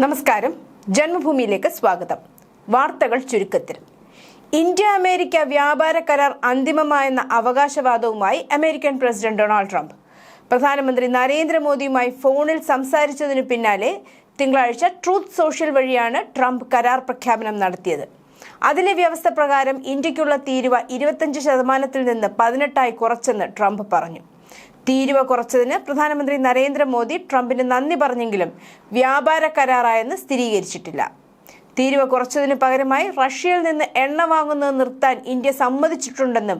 നമസ്കാരം. ജന്മഭൂമിയിലേക്ക് സ്വാഗതം. വാർത്തകൾ ചുരുക്കത്തിൽ. ഇന്ത്യ അമേരിക്ക വ്യാപാര കരാർ അന്തിമമായെന്ന അവകാശവാദവുമായി അമേരിക്കൻ പ്രസിഡന്റ് ഡൊണാൾഡ് ട്രംപ്. പ്രധാനമന്ത്രി നരേന്ദ്രമോദിയുമായി ഫോണിൽ സംസാരിച്ചതിനു പിന്നാലെ തിങ്കളാഴ്ച ട്രൂത്ത് സോഷ്യൽ വഴിയാണ് ട്രംപ് കരാർ പ്രഖ്യാപനം നടത്തിയത്. അതിലെ വ്യവസ്ഥ പ്രകാരം ഇന്ത്യക്കുള്ള തീരുവ ഇരുപത്തഞ്ച് ശതമാനത്തിൽ നിന്ന് പതിനെട്ടായി കുറച്ചെന്ന് ട്രംപ് പറഞ്ഞു. തീരുവ കുറച്ചതിന് പ്രധാനമന്ത്രി നരേന്ദ്രമോദി ട്രംപിന് നന്ദി പറഞ്ഞെങ്കിലും വ്യാപാര കരാറായെന്ന് സ്ഥിരീകരിച്ചിട്ടില്ല. തീരുവ കുറച്ചതിന് പകരമായി റഷ്യയിൽ നിന്ന് എണ്ണ വാങ്ങുന്നത് നിർത്താൻ ഇന്ത്യ സമ്മതിച്ചിട്ടുണ്ടെന്നും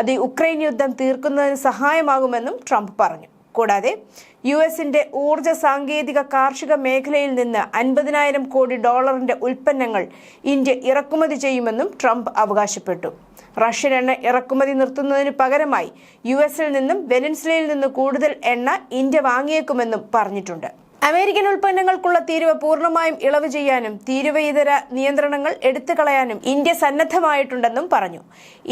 അത് ഉക്രൈൻ യുദ്ധം തീർക്കുന്നതിന് സഹായമാകുമെന്നും ട്രംപ് പറഞ്ഞു. കൂടാതെ യു എസിന്റെ ഊർജ സാങ്കേതിക കാർഷിക മേഖലയിൽ നിന്ന് അൻപതിനായിരം കോടി ഡോളറിന്റെ ഉൽപ്പന്നങ്ങൾ ഇന്ത്യ ഇറക്കുമതി ചെയ്യുമെന്നും ട്രംപ് അവകാശപ്പെട്ടു. റഷ്യൻ എണ്ണ ഇറക്കുമതി നിർത്തുന്നതിന് പകരമായി യു എസിൽ നിന്നും വെനൻസ്ലയിൽ നിന്ന് കൂടുതൽ എണ്ണ ഇന്ത്യ വാങ്ങിയേക്കുമെന്നും പറഞ്ഞിട്ടുണ്ട്. അമേരിക്കൻ ഉൽപ്പന്നങ്ങൾക്കുള്ള തീരുവ പൂർണമായും ഇളവ് ചെയ്യാനും തീരുവ ഇതര നിയന്ത്രണങ്ങൾ എടുത്തു കളയാനും ഇന്ത്യ സന്നദ്ധമായിട്ടുണ്ടെന്നും പറഞ്ഞു.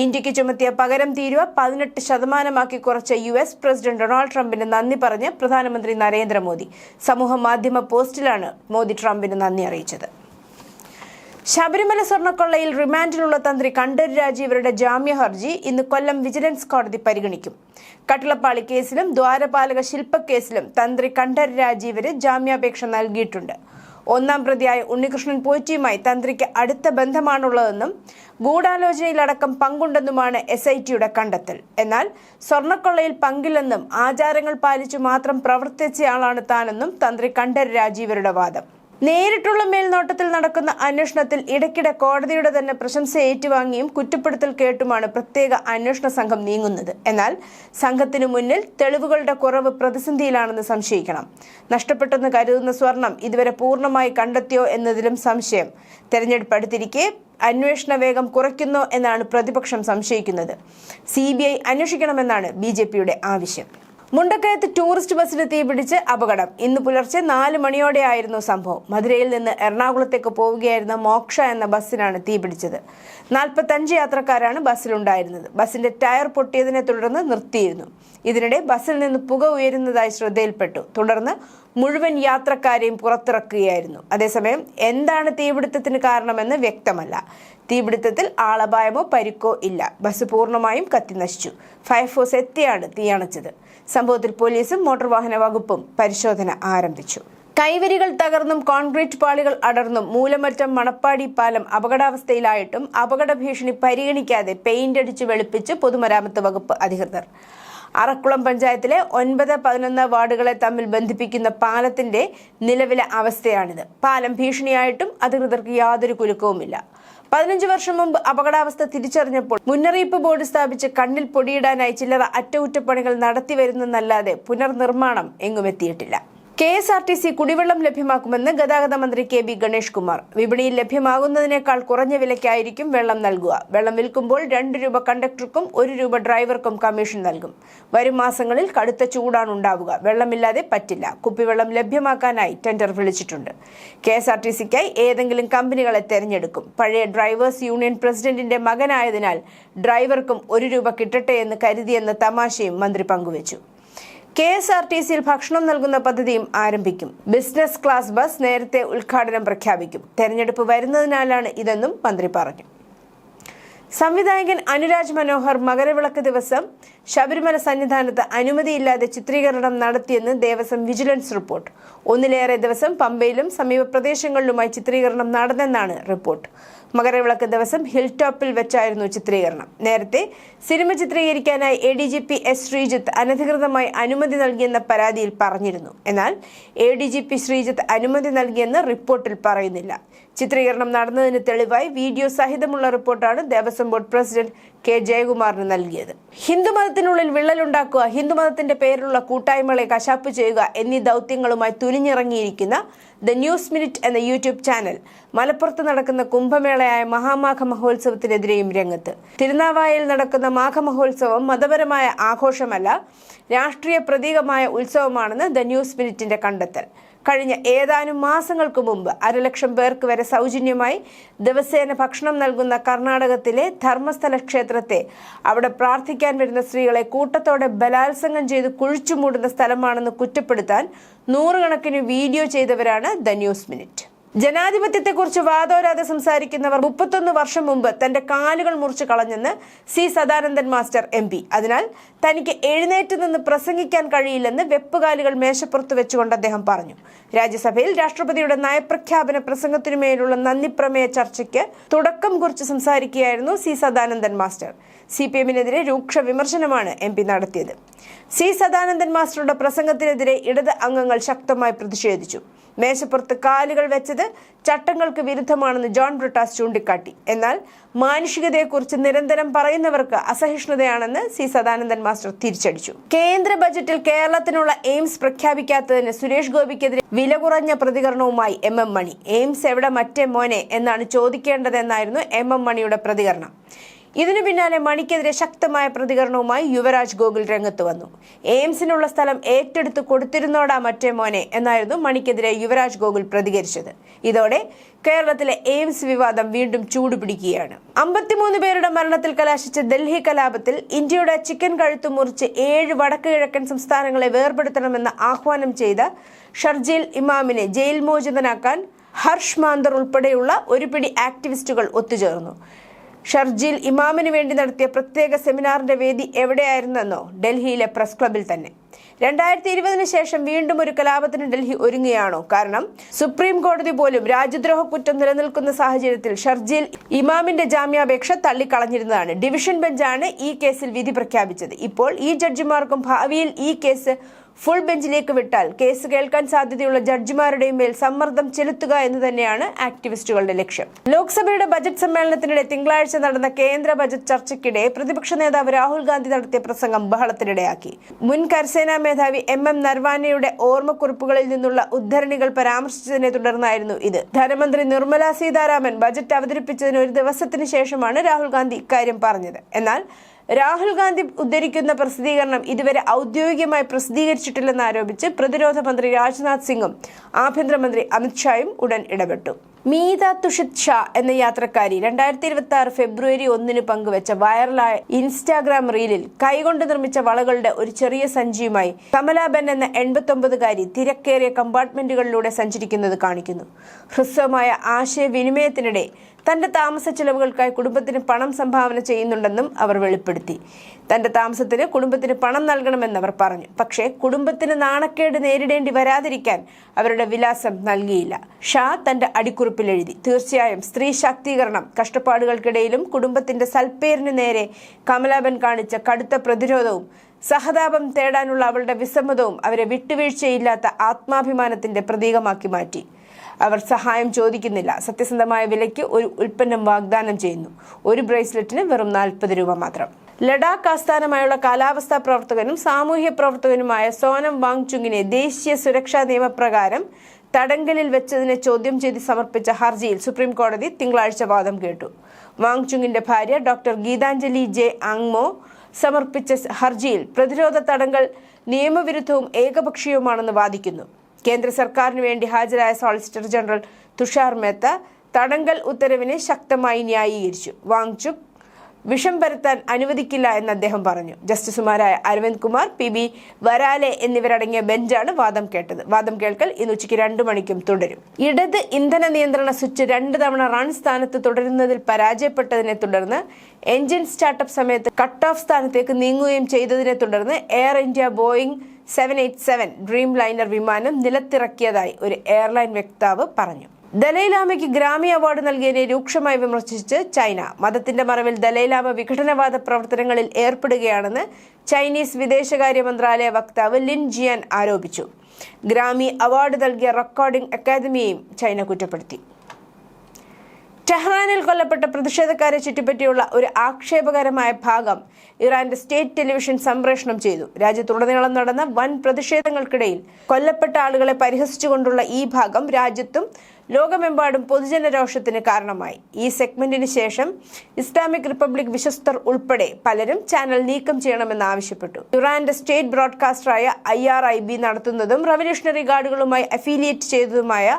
ഇന്ത്യയ്ക്ക് ചുമത്തിയ പകരം തീരുവ പതിനെട്ട് ശതമാനമാക്കി കുറച്ച യു എസ് പ്രസിഡന്റ് ഡൊണാൾഡ് ട്രംപിന് നന്ദി പറഞ്ഞ് പ്രധാനമന്ത്രി നരേന്ദ്രമോദി. സമൂഹ മാധ്യമ പോസ്റ്റിലാണ് മോദി ട്രംപിന് നന്ദി അറിയിച്ചത്. ശബരിമല സ്വർണക്കൊള്ളയിൽ റിമാൻഡിലുള്ള തന്ത്രി കണ്ഠര് രാജീവരുടെ ജാമ്യ ഹർജി ഇന്ന് കൊല്ലം വിജിലൻസ് കോടതി പരിഗണിക്കും. കട്ടിളപ്പാളി കേസിലും ദ്വാരപാലക ശില്പക്കേസിലും തന്ത്രി കണ്ഠര് രാജീവര് ജാമ്യാപേക്ഷ നൽകിയിട്ടുണ്ട്. ഒന്നാം പ്രതിയായ ഉണ്ണികൃഷ്ണൻ പോറ്റിയുമായി തന്ത്രിക്ക് അടുത്ത ബന്ധമാണുള്ളതെന്നും ഗൂഢാലോചനയിലടക്കം പങ്കുണ്ടെന്നുമാണ് എസ് ഐ ടിയുടെ കണ്ടെത്തൽ. എന്നാൽ സ്വർണക്കൊള്ളയിൽ പങ്കില്ലെന്നും ആചാരങ്ങൾ പാലിച്ചു മാത്രം പ്രവർത്തിച്ചയാളാണ് താനെന്നും തന്ത്രി കണ്ഠര് രാജീവരുടെ വാദം. നേരിട്ടുള്ള മേൽനോട്ടത്തിൽ നടക്കുന്ന അന്വേഷണത്തിൽ ഇടയ്ക്കിടെ കോടതിയുടെ തന്നെ പ്രശംസ ഏറ്റുവാങ്ങിയും കുറ്റപ്പെടുത്തൽ കേട്ടുമാണ് പ്രത്യേക അന്വേഷണ സംഘം നീങ്ങുന്നത്. എന്നാൽ സംഘത്തിനു മുന്നിൽ തെളിവുകളുടെ കുറവ് പ്രതിസന്ധിയിലാണെന്ന് സംശയിക്കണം. നഷ്ടപ്പെട്ടെന്ന് കരുതുന്ന സ്വർണം ഇതുവരെ പൂർണമായി കണ്ടെത്തിയോ എന്നതിലും സംശയം. തെരഞ്ഞെടുപ്പ് അടുത്തിരിക്കെ അന്വേഷണ വേഗം കുറയ്ക്കുന്നോ എന്നാണ് പ്രതിപക്ഷം സംശയിക്കുന്നത്. സി ബി ഐ അന്വേഷിക്കണമെന്നാണ് ബി ജെ പിയുടെ ആവശ്യം. മുണ്ടക്കയത്ത് ടൂറിസ്റ്റ് ബസ്സിന് തീപിടിച്ച് അപകടം. ഇന്ന് പുലർച്ചെ നാല് മണിയോടെയായിരുന്നു സംഭവം. മധുരയിൽ നിന്ന് എറണാകുളത്തേക്ക് പോവുകയായിരുന്ന മോക്ഷ എന്ന ബസ്സിനാണ് തീപിടിച്ചത് നാൽപ്പത്തഞ്ച് യാത്രക്കാരാണ് ബസ്സിലുണ്ടായിരുന്നത്. ബസ്സിന്റെ ടയർ പൊട്ടിയതിനെ തുടർന്ന് നിർത്തിയിരുന്നു. ഇതിനിടെ ബസ്സിൽ നിന്ന് പുക ഉയരുന്നതായി ശ്രദ്ധയിൽപ്പെട്ടു. തുടർന്ന് മുഴുവൻ യാത്രക്കാരെയും പുറത്തിറക്കുകയായിരുന്നു. അതേസമയം എന്താണ് തീപിടുത്തത്തിന് കാരണമെന്ന് വ്യക്തമല്ല. തീപിടുത്തത്തിൽ ആളപായമോ പരിക്കോ ഇല്ല. ബസ് പൂർണമായും കത്തിനശിച്ചു ഫയർഫോഴ്സ് എത്തിയാണ് തീയണച്ചത്. സംഭവത്തിൽ പോലീസും മോട്ടോർ വാഹന വകുപ്പും പരിശോധന ആരംഭിച്ചു. കൈവരികൾ തകർന്നും കോൺക്രീറ്റ് പാളികൾ അടർന്നും മൂലമറ്റം മണപ്പാടി പാലം അപകടാവസ്ഥയിലായിട്ടും അപകട ഭീഷണി പരിഗണിക്കാതെ പെയിന്റ് അടിച്ച് വെളുപ്പിച്ച് പൊതുമരാമത്ത് വകുപ്പ് അധികൃതർ. അറക്കുളം പഞ്ചായത്തിലെ ഒൻപത് പതിനൊന്ന് വാർഡുകളെ തമ്മിൽ ബന്ധിപ്പിക്കുന്ന പാലത്തിന്റെ നിലവിലെ അവസ്ഥയാണിത്. പാലം ഭീഷണിയായിട്ടും അധികൃതർക്ക് യാതൊരു കുലുക്കവുമില്ല. പതിനഞ്ച് വർഷം മുമ്പ് അപകടാവസ്ഥ തിരിച്ചറിഞ്ഞപ്പോൾ മുന്നറിയിപ്പ് ബോർഡ് സ്ഥാപിച്ച് കണ്ണിൽ പൊടിയിടാനായി ചില്ലറ അറ്റകുറ്റപ്പണികൾ നടത്തി വരുന്നെന്നല്ലാതെ പുനർനിർമ്മാണം എങ്ങുമെത്തിയിട്ടില്ല K S R T C കുടിവെള്ളം ലഭ്യമാക്കുമെന്ന് ഗതാഗത മന്ത്രി കെ ബി ഗണേഷ് കുമാർ. വിപണിയിൽ ലഭ്യമാകുന്നതിനേക്കാൾ കുറഞ്ഞ വിലയ്ക്കായിരിക്കും വെള്ളം നൽകുക. വെള്ളം വിൽക്കുമ്പോൾ രണ്ട് രൂപ കണ്ടക്ടർക്കും ഒരു രൂപ ഡ്രൈവർക്കും കമ്മീഷൻ നൽകും. വരും മാസങ്ങളിൽ കടുത്ത ചൂടാണ് ഉണ്ടാവുക. വെള്ളമില്ലാതെ പറ്റില്ല. കുപ്പിവെള്ളം ലഭ്യമാക്കാനായി ടെൻഡർ വിളിച്ചിട്ടുണ്ട്. കെ എസ് ആർ ടി സിക്കായി ഏതെങ്കിലും കമ്പനികളെ തെരഞ്ഞെടുക്കും. പഴയ ഡ്രൈവേഴ്സ് യൂണിയൻ പ്രസിഡന്റിന്റെ മകനായതിനാൽ ഡ്രൈവർക്കും ഒരു രൂപ കിട്ടട്ടെ എന്ന് കരുതിയെന്ന തമാശയും മന്ത്രി പങ്കുവച്ചു. കെ എസ് ആർ ടി സിയിൽ ഭക്ഷണം നൽകുന്ന പദ്ധതിയും ആരംഭിക്കും. ബിസിനസ് ക്ലാസ് ബസ് നേരത്തെ ഉദ്ഘാടനം പ്രഖ്യാപിക്കും. തെരഞ്ഞെടുപ്പ് വരുന്നതിനാലാണ് ഇതെന്നും മന്ത്രി പറഞ്ഞു. സംവിധായകൻ അനുരാജ് മനോഹർ മകരവിളക്ക് ദിവസം ശബരിമല സന്നിധാനത്ത് അനുമതിയില്ലാതെ ചിത്രീകരണം നടത്തിയെന്ന് ദേവസ്വം വിജിലൻസ് റിപ്പോർട്ട്. ഒന്നിലേറെ ദിവസം പമ്പയിലും സമീപ പ്രദേശങ്ങളിലുമായി ചിത്രീകരണം നടന്നെന്നാണ് റിപ്പോർട്ട്. മകരവിളക്ക് ദിവസം ഹിൽ ടോപ്പിൽ വെച്ചായിരുന്നു ചിത്രീകരണം. നേരത്തെ cinema ചിത്രീകരിക്കാനായി A D G P S Sreejith അനധികൃതമായി അനുമതി നൽകിയെന്ന പരാതിയിൽ പറഞ്ഞിരുന്നു. എന്നാൽ A D G P Sreejith അനുമതി നൽകിയെന്ന് റിപ്പോർട്ടിൽ പറയുന്നില്ല. ചിത്രീകരണം നടന്നതിന് തെളിവായി വീഡിയോ സഹിതമുള്ള റിപ്പോർട്ടാണ് ദേവസ്വം ബോർഡ് പ്രസിഡന്റ് കെ ജയകുമാറിന് നൽകിയത്. ഹിന്ദുമതത്തിനുള്ളിൽ വിള്ളലുണ്ടാക്കുക ഹിന്ദുമതത്തിന്റെ പേരിലുള്ള കൂട്ടായ്മകളെ കശാപ്പ് ചെയ്യുക എന്നീ ദൗത്യങ്ങളുമായി തുലിഞ്ഞിറങ്ങിയിരിക്കുന്ന ദ ന്യൂസ് മിനിറ്റ് എന്ന യൂട്യൂബ് ചാനൽ മലപ്പുറത്ത് നടക്കുന്ന കുംഭമേളയായ മഹാമാഘ മഹോത്സവത്തിനെതിരെയും രംഗത്ത്. തിരുനാവായയിൽ നടക്കുന്ന മാഘ മഹോത്സവം മതപരമായ ആഘോഷമല്ല രാഷ്ട്രീയ പ്രതീകമായ ഉത്സവമാണെന്ന് ദ ന്യൂസ് മിനിറ്റിന്റെ കണ്ടെത്തൽ. കഴിഞ്ഞ ഏതാനും മാസങ്ങൾക്ക് മുമ്പ് അരലക്ഷം പേർക്ക് വരെ സൗജന്യമായി ദിവസേന ഭക്ഷണം നൽകുന്ന കർണാടകത്തിലെ ധർമ്മസ്ഥല ക്ഷേത്രത്തെ അവിടെ പ്രാർത്ഥിക്കാൻ വരുന്ന സ്ത്രീകളെ കൂട്ടത്തോടെ ബലാത്സംഗം ചെയ്ത് കുഴിച്ചുമൂടുന്ന സ്ഥലമാണെന്ന് കുറ്റപ്പെടുത്താൻ നൂറുകണക്കിന് വീഡിയോ ചെയ്തവരാണ് ദ ന്യൂസ് മിനിറ്റ്. ജനാധിപത്യത്തെക്കുറിച്ച് വാദോരാതെ സംസാരിക്കുന്നവർ മുപ്പത്തൊന്ന് വർഷം മുമ്പ് തന്റെ കാലുകൾ മുറിച്ചു കളഞ്ഞെന്ന് C Sadanandan master M P. അതിനാൽ തനിക്ക് എഴുന്നേറ്റ് നിന്ന് പ്രസംഗിക്കാൻ കഴിയില്ലെന്ന് വെപ്പുകാലുകൾ മേശപ്പുറത്ത് വെച്ചുകൊണ്ട് അദ്ദേഹം പറഞ്ഞു. രാജ്യസഭയിൽ രാഷ്ട്രപതിയുടെ നയപ്രഖ്യാപന പ്രസംഗത്തിനുമേലുള്ള നന്ദിപ്രമേയ ചർച്ചയ്ക്ക് തുടക്കം കുറിച്ച് സംസാരിക്കുകയായിരുന്നു C Sadanandan master. C P എമ്മിനെതിരെ രൂക്ഷ വിമർശനമാണ് എം പി നടത്തിയത്. സി സദാനന്ദൻ മാസ്റ്ററുടെ പ്രസംഗത്തിനെതിരെ ഇടത് അംഗങ്ങൾ ശക്തമായി പ്രതിഷേധിച്ചു. മേശപ്പുറത്ത് കാലുകൾ വെച്ചത് ചട്ടങ്ങൾക്ക് വിരുദ്ധമാണെന്ന് ജോൺ ബ്രിട്ടാസ് ചൂണ്ടിക്കാട്ടി. എന്നാൽ മാനുഷികതയെക്കുറിച്ച് നിരന്തരം പറയുന്നവർക്ക് അസഹിഷ്ണുതയാണെന്ന് സി സദാനന്ദൻ മാസ്റ്റർ തിരിച്ചടിച്ചു. കേന്ദ്ര ബജറ്റിൽ കേരളത്തിനുള്ള എയിംസ് പ്രഖ്യാപിക്കാത്തതിന് സുരേഷ് ഗോപിക്കെതിരെ വില കുറഞ്ഞ പ്രതികരണവുമായി എം എം മണി. എയിംസ് എവിടെ മറ്റേ മോനെ എന്നാണ് ചോദിക്കേണ്ടതെന്നായിരുന്നു എം എം മണിയുടെ പ്രതികരണം. ഇതിനു പിന്നാലെ മണിക്കെതിരെ ശക്തമായ പ്രതികരണവുമായി യുവരാജ് ഗോകുൽ രംഗത്ത് വന്നു. എയിംസിനുള്ള സ്ഥലം ഏറ്റെടുത്ത് കൊടുത്തിരുന്നോടാ മറ്റേ മോനെ എന്നായിരുന്നു മണിക്കെതിരെ യുവരാജ് ഗോകുൽ പ്രതികരിച്ചത്. ഇതോടെ കേരളത്തിലെ എയിംസ് വിവാദം വീണ്ടും ചൂടുപിടിക്കുകയാണ്. അമ്പത്തിമൂന്ന് പേരുടെ മരണത്തിൽ കലാശിച്ച ഡൽഹി കലാപത്തിൽ ഇന്ത്യയുടെ ചിക്കൻ കഴുത്ത് മുറിച്ച് ഏഴ് വടക്ക് കിഴക്കൻ സംസ്ഥാനങ്ങളെ വേർപെടുത്തണമെന്ന് ആഹ്വാനം ചെയ്ത ഷർജീൽ ഇമാമിനെ ജയിൽ മോചിതനാക്കാൻ ഹർഷ് മാന്തർ ഉൾപ്പെടെയുള്ള ഒരുപിടി ആക്ടിവിസ്റ്റുകൾ ഒത്തുചേർന്നു. ഷർജീൽ ഇമാമിന് വേണ്ടി നടത്തിയ പ്രത്യേക സെമിനാറിന്റെ വേദി എവിടെയായിരുന്നെന്നോ ഡൽഹിയിലെ പ്രസ് ക്ലബിൽ തന്നെ. രണ്ടായിരത്തി ഇരുപതിന് ശേഷം വീണ്ടും ഒരു കലാപത്തിന് ഡൽഹി ഒരുങ്ങുകയാണോ? കാരണം സുപ്രീം കോടതി പോലും രാജ്യദ്രോഹ കുറ്റം നിലനിൽക്കുന്ന സാഹചര്യത്തിൽ ഷർജീൽ ഇമാമിന്റെ ജാമ്യാപേക്ഷ തള്ളിക്കളഞ്ഞിരുന്നതാണ്. ഡിവിഷൻ ബെഞ്ചാണ് ഈ കേസിൽ വിധി പ്രഖ്യാപിച്ചത്. ഇപ്പോൾ ഈ ജഡ്ജിമാർക്കും ഭാവിയിൽ ഈ കേസ് ഫുൾ ബെഞ്ചിലേക്ക് വിട്ടാൽ കേസ് കേൾക്കാൻ സാധ്യതയുള്ള ജഡ്ജിമാരുടെയും മേൽ സമ്മർദ്ദം ചെലുത്തുക എന്ന് തന്നെയാണ് ആക്ടിവിസ്റ്റുകളുടെ ലക്ഷ്യം. ലോക്സഭയുടെ ബജറ്റ് സമ്മേളനത്തിനിടെ തിങ്കളാഴ്ച നടന്ന കേന്ദ്ര ബജറ്റ് ചർച്ചയ്ക്കിടെ പ്രതിപക്ഷ നേതാവ് രാഹുൽ ഗാന്ധി നടത്തിയ പ്രസംഗം ബഹളത്തിനിടയാക്കി. മുൻ കരസേനാ മേധാവി എം എം നർവാനയുടെ ഓർമ്മക്കുറിപ്പുകളിൽ നിന്നുള്ള ഉദ്ധരണികൾ പരാമർശിച്ചതിനെ തുടർന്നായിരുന്നു ഇത്. ധനമന്ത്രി നിർമ്മല സീതാരാമൻ ബജറ്റ് അവതരിപ്പിച്ചതിന് ഒരു ദിവസത്തിന് ശേഷമാണ് രാഹുൽ ഗാന്ധി ഇക്കാര്യം പറഞ്ഞത്. എന്നാൽ രാഹുൽ ഗാന്ധി ഉദ്ധരിക്കുന്ന പ്രസിദ്ധീകരണം ഇതുവരെ ഔദ്യോഗികമായി പ്രസിദ്ധീകരിച്ചിട്ടില്ലെന്ന് ആരോപിച്ച് പ്രതിരോധ മന്ത്രി രാജ്നാഥ് സിംഗും ആഭ്യന്തരമന്ത്രി അമിത്ഷായും ഉടൻ ഇടപെട്ടു. മീത തുഷിത് ഷാ എന്ന യാത്രക്കാരി രണ്ടായിരത്തി ഇരുപത്തി ആറ് ഫെബ്രുവരി ഒന്നിന് പങ്കുവച്ച വൈറലായ ഇൻസ്റ്റാഗ്രാം റീലിൽ കൈകൊണ്ട് നിർമ്മിച്ച വളകളുടെ ഒരു ചെറിയ സഞ്ചിയുമായി കമലാബൻ എന്ന എൺപത്തൊമ്പതുകാരി തിരക്കേറിയ കമ്പാർട്ട്മെന്റുകളിലൂടെ സഞ്ചരിക്കുന്നത് കാണിക്കുന്നു. ഹ്രസ്വമായ ആശയവിനിമയത്തിനിടെ തന്റെ താമസ ചെലവുകൾക്കായി കുടുംബത്തിന് പണം സംഭാവന ചെയ്യുന്നുണ്ടെന്നും അവർ വെളിപ്പെടുത്തി. തന്റെ താമസത്തിന് കുടുംബത്തിന് പണം നൽകണമെന്ന് അവർ പറഞ്ഞു. പക്ഷേ കുടുംബത്തിന് നാണക്കേട് നേരിടേണ്ടി വരാതിരിക്കാൻ അവരുടെ വിലാസം നൽകിയില്ല. ഷാ തന്റെ അടിക്കുറിപ്പിൽ എഴുതി. തീർച്ചയായും സ്ത്രീ ശാക്തീകരണം കഷ്ടപ്പാടുകൾക്കിടയിലും കുടുംബത്തിന്റെ സൽപ്പേരിന് നേരെ കമലാബൻ കാണിച്ച കടുത്ത പ്രതിരോധവും സഹതാപം തേടാനുള്ള അവളുടെ വിസമ്മതവും അവരെ വിട്ടുവീഴ്ചയില്ലാത്ത ആത്മാഭിമാനത്തിന്റെ പ്രതീകമാക്കി മാറ്റി. അവർ സഹായം ചോദിക്കുന്നില്ല. സത്യസന്ധമായ വിലയ്ക്ക് ഒരു ഉൽപ്പന്നം വാഗ്ദാനം ചെയ്യുന്നു. ഒരു ബ്രേസ്ലെറ്റിന് വെറും നാൽപ്പത് രൂപ മാത്രം. ലഡാക്ക് ആസ്ഥാനമായുള്ള കാലാവസ്ഥാ പ്രവർത്തകനും സാമൂഹ്യ പ്രവർത്തകനുമായ സോനം വാങ്ചുങ്ങിനെ ദേശീയ സുരക്ഷാ നിയമപ്രകാരം തടങ്കലിൽ വെച്ചതിനെ ചോദ്യം ചെയ്ത് സമർപ്പിച്ച ഹർജിയിൽ സുപ്രീം കോടതി തിങ്കളാഴ്ച വാദം കേട്ടു. വാങ്ചുങ്ങിന്റെ ഭാര്യ ഡോക്ടർ ഗീതാഞ്ജലി ജെ അങ്മോ സമർപ്പിച്ച ഹർജിയിൽ പ്രതിരോധ തടങ്കൽ നിയമവിരുദ്ധവും ഏകപക്ഷീയവുമാണെന്ന് വാദിക്കുന്നു. കേന്ദ്ര സർക്കാരിന് വേണ്ടി ഹാജരായ സോളിസിറ്റർ ജനറൽ തുഷാർ മേത്ത തടങ്കൽ ഉത്തരവിനെ ശക്തമായി ന്യായീകരിച്ചു. വാങ്ചുക് വിഷം പരത്താൻ അനുവദിക്കില്ല എന്ന് അദ്ദേഹം പറഞ്ഞു. ജസ്റ്റിസുമാരായ അരവിന്ദ് കുമാർ പി ബി വരാലെ എന്നിവരടങ്ങിയ ബെഞ്ചാണ് വാദം കേട്ടത്. വാദം കേൾക്കൽ ഇന്ന് ഉച്ചയ്ക്ക് രണ്ടു മണിക്കും തുടരും. ഇടത് ഇന്ധന നിയന്ത്രണ സ്വിച്ച് രണ്ട് തവണ റൺ സ്ഥാനത്ത് തുടരുന്നതിൽ പരാജയപ്പെട്ടതിനെ തുടർന്ന് എഞ്ചിൻ സ്റ്റാർട്ടപ്പ് സമയത്ത് കട്ട് ഓഫ് സ്ഥാനത്തേക്ക് നീങ്ങുകയും ചെയ്തതിനെ തുടർന്ന് Air India Boeing seven eight seven Dreamliner വിമാനം നിലത്തിറക്കിയതായി ഒരു എയർലൈൻ വക്താവ് പറഞ്ഞു. ദലൈലാമയ്ക്ക് ഗ്രാമി അവാർഡ് നൽകിയതിനെ രൂക്ഷമായി വിമർശിച്ച് ചൈന. മതത്തിന്റെ മറവിൽ ദലൈലാമ വിഘടനവാദ പ്രവർത്തനങ്ങളിൽ ഏർപ്പെടുകയാണെന്ന് ചൈനീസ് വിദേശകാര്യ മന്ത്രാലയ വക്താവ് ലിൻ ജിയാൻ ആരോപിച്ചു. ഗ്രാമി അവാർഡ് നൽകിയ റെക്കോർഡിംഗ് അക്കാദമിയെയും ചൈന കുറ്റപ്പെടുത്തി. ടെഹ്റാനിൽ കൊല്ലപ്പെട്ട പ്രതിഷേധക്കാരെ ചുറ്റിപ്പറ്റിയുള്ള ഒരു ആക്ഷേപകരമായ ഭാഗം ഇറാന്റെ സ്റ്റേറ്റ് ടെലിവിഷൻ സംപ്രേഷണം ചെയ്തു. രാജ്യത്തുടനീളം നടന്ന വൻ പ്രതിഷേധങ്ങൾക്കിടയിൽ കൊല്ലപ്പെട്ട ആളുകളെ പരിഹസിച്ചുകൊണ്ടുള്ള ഈ ഭാഗം രാജ്യത്തും ലോകമെമ്പാടും പൊതുജന രോഷത്തിന് കാരണമായി. ഈ സെഗ്മെന്റിന് ശേഷം ഇസ്ലാമിക് റിപ്പബ്ലിക് വിശ്വസ്തർ ഉൾപ്പെടെ പലരും ചാനൽ നീക്കം ചെയ്യണമെന്ന് ആവശ്യപ്പെട്ടു. ഇറാന്റെ സ്റ്റേറ്റ് ബ്രോഡ്കാസ്റ്ററായ ഐ ആർ ഐ ബി നടത്തുന്നതും റവല്യൂഷണറി ഗാർഡുകളുമായി അഫിലിയേറ്റ് ചെയ്തതുമായ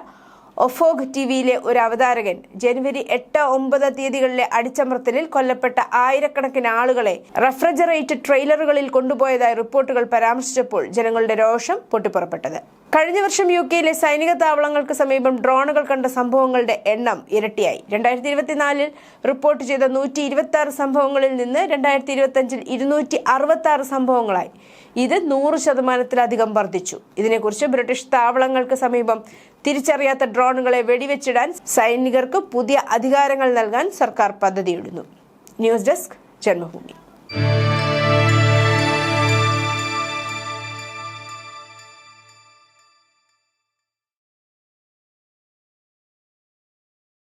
ഒഫോഗ് ടി വിയിലെ ഒരു അവതാരകൻ ജനുവരി എട്ട് ഒമ്പത് തീയതികളിലെ അടിച്ചമർത്തലിൽ കൊല്ലപ്പെട്ട ആയിരക്കണക്കിന് ആളുകളെ റെഫ്രിജറേറ്റഡ് ട്രെയിലറുകളിൽ കൊണ്ടുപോയതായി റിപ്പോർട്ടുകൾ പരാമർശിച്ചപ്പോൾ ജനങ്ങളുടെ രോഷം പൊട്ടിപ്പുറപ്പെട്ടത്. കഴിഞ്ഞ വർഷം യു കെയിലെ സൈനിക താവളങ്ങൾക്ക് സമീപം ഡ്രോണുകൾ കണ്ട സംഭവങ്ങളുടെ എണ്ണം ഇരട്ടിയായി. രണ്ടായിരത്തി ഇരുപത്തിനാലിൽ റിപ്പോർട്ട് ചെയ്ത നൂറ്റി ഇരുപത്തി ആറ് സംഭവങ്ങളിൽ നിന്ന് രണ്ടായിരത്തി ഇരുപത്തി അഞ്ചിൽ ഇരുന്നൂറ്റി അറുപത്തി ആറ് സംഭവങ്ങളായി. ഇത് നൂറ് ശതമാനത്തിലധികം വർദ്ധിച്ചു. ഇതിനെക്കുറിച്ച് ബ്രിട്ടീഷ് താവളങ്ങൾക്ക് സമീപം തിരിച്ചറിയാത്ത ഡ്രോണുകളെ വെടിവെച്ചിടാൻ സൈനികർക്ക് പുതിയ അധികാരങ്ങൾ നൽകാൻ സർക്കാർ പദ്ധതിയിടുന്നു. News desk Janmabhumi.